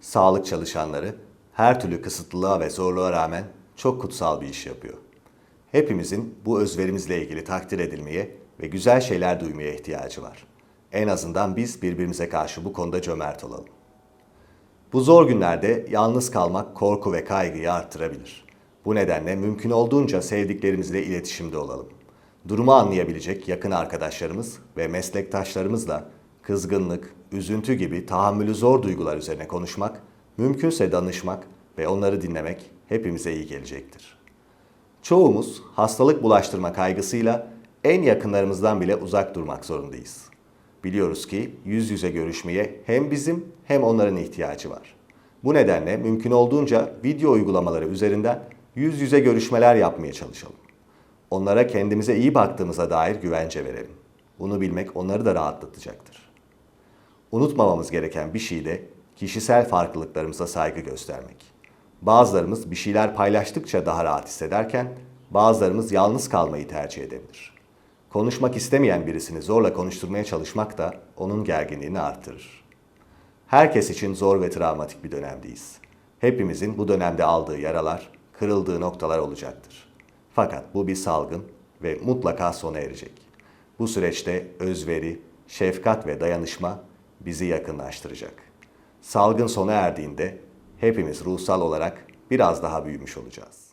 sağlık çalışanları her türlü kısıtlılığa ve zorluğa rağmen çok kutsal bir iş yapıyor. Hepimizin bu özverimizle ilgili takdir edilmeye ve güzel şeyler duymaya ihtiyacı var. En azından biz birbirimize karşı bu konuda cömert olalım. Bu zor günlerde yalnız kalmak korku ve kaygıyı arttırabilir. Bu nedenle mümkün olduğunca sevdiklerimizle iletişimde olalım. Durumu anlayabilecek yakın arkadaşlarımız ve meslektaşlarımızla kızgınlık, üzüntü gibi tahammülü zor duygular üzerine konuşmak, mümkünse danışmak ve onları dinlemek hepimize iyi gelecektir. Çoğumuz hastalık bulaştırma kaygısıyla en yakınlarımızdan bile uzak durmak zorundayız. Biliyoruz ki yüz yüze görüşmeye hem bizim hem onların ihtiyacı var. Bu nedenle mümkün olduğunca video uygulamaları üzerinden yüz yüze görüşmeler yapmaya çalışalım. Onlara kendimize iyi baktığımıza dair güvence verelim. Bunu bilmek onları da rahatlatacaktır. Unutmamamız gereken bir şey de kişisel farklılıklarımıza saygı göstermek. Bazılarımız bir şeyler paylaştıkça daha rahat hissederken bazılarımız yalnız kalmayı tercih edebilir. Konuşmak istemeyen birisini zorla konuşturmaya çalışmak da onun gerginliğini artırır. Herkes için zor ve travmatik bir dönemdeyiz. Hepimizin bu dönemde aldığı yaralar, kırıldığı noktalar olacaktır. Fakat bu bir salgın ve mutlaka sona erecek. Bu süreçte özveri, şefkat ve dayanışma bizi yakınlaştıracak. Salgın sona erdiğinde hepimiz ruhsal olarak biraz daha büyümüş olacağız.